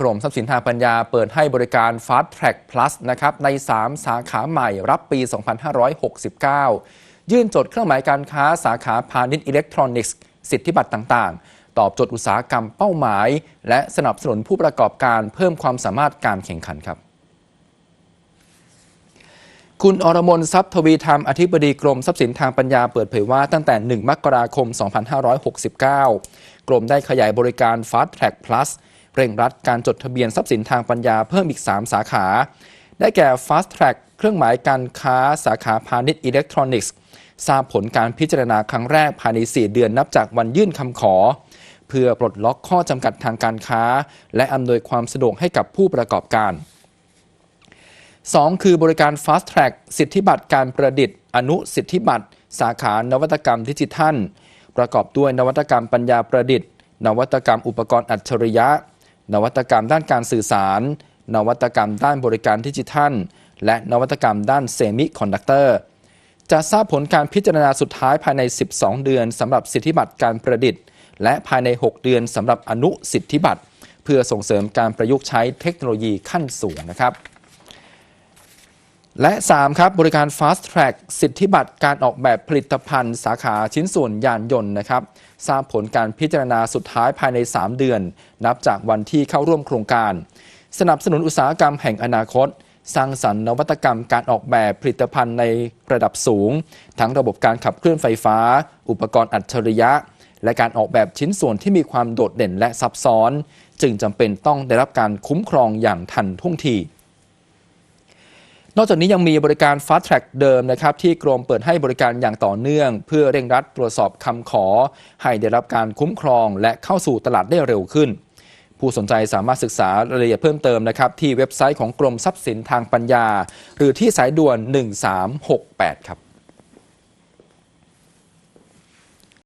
กรมทรัพย์สินทางปัญญาเปิดให้บริการ Fast Track Plus นะครับใน 3 สาขาใหม่รับปี 2569 ยื่นจดเครื่องหมายการค้าสาขาพาณิชย์อิเล็กทรอนิกส์สิทธิบัตรต่างๆ ตอบโจทย์อุตสาหกรรมเป้าหมาย และสนับสนุนผู้ประกอบการเพิ่มความสามารถการแข่งขันครับคุณอรมนทรัพย์ทวีธรรมอธิบดีกรมทรัพย์สินทางปัญญาเปิดเผยว่าตั้งแต่ 1 มกราคม 2569 กรมได้ขยายบริการ Fast Track Plus เร่งรัดการจดทะเบียนทรัพย์สินทางปัญญาเพิ่มอีก 3 สาขา ได้แก่ Fast Track เครื่องหมายการค้าสาขาพาณิชย์อิเล็กทรอนิกส์ทราบผลการพิจารณาครั้งแรกภายใน 4 เดือนนับจากวันยื่นคำขอ เพื่อปลดล็อกข้อจำกัดทางการค้า และอำนวยความสะดวกให้กับผู้ประกอบการ 2 คือบริการ Fast Track สิทธิบัตรการประดิษฐ์ อนุสิทธิบัตร สาขานวัตกรรมดิจิทัล ประกอบด้วยนวัตกรรมปัญญาประดิษฐ์ นวัตกรรมอุปกรณ์อัจฉริยะ นวัตกรรมด้านการสื่อสาร นวัตกรรมด้านบริการดิจิทัล และนวัตกรรมด้านเซมิคอนดักเตอร์จะทราบผลการพิจารณาสุดท้ายภายใน 12 เดือนสำหรับสิทธิบัตรการประดิษฐ์ และภายใน 6 เดือนสำหรับอนุสิทธิบัตร เพื่อส่งเสริมการประยุกต์ใช้เทคโนโลยีขั้นสูงนะครับ และ 3 ครับ บริการ Fast Track สิทธิบัตรการออกแบบผลิตภัณฑ์สาขาชิ้นส่วนยานยนต์นะครับ ทราบผลการพิจารณาสุดท้ายภายใน 3 เดือน นับจากวันที่เข้าร่วมโครงการ สนับสนุนอุตสาหกรรมแห่งอนาคต สร้างสรรค์นวัตกรรมการออกแบบผลิตภัณฑ์ในระดับสูง ทั้งระบบการขับเคลื่อนไฟฟ้า อุปกรณ์อัจฉริยะ และการออกแบบชิ้นส่วนที่มีความโดดเด่นและซับซ้อน จึงจำเป็นต้องได้รับการคุ้มครองอย่างทันท่วงที นอกจากนี้ยังมีบริการ Fast Track เดิมนะครับที่กรมเปิดให้บริการอย่างต่อเนื่อง เพื่อเร่งรัดตรวจสอบคำขอ ให้ได้รับการคุ้มครอง และเข้าสู่ตลาดได้เร็วขึ้น ผู้สนใจสามารถศึกษารายละเอียดเพิ่มเติมนะครับที่เว็บไซต์ของกรมทรัพย์สินทางปัญญา หรือที่สายด่วน 1368 ครับ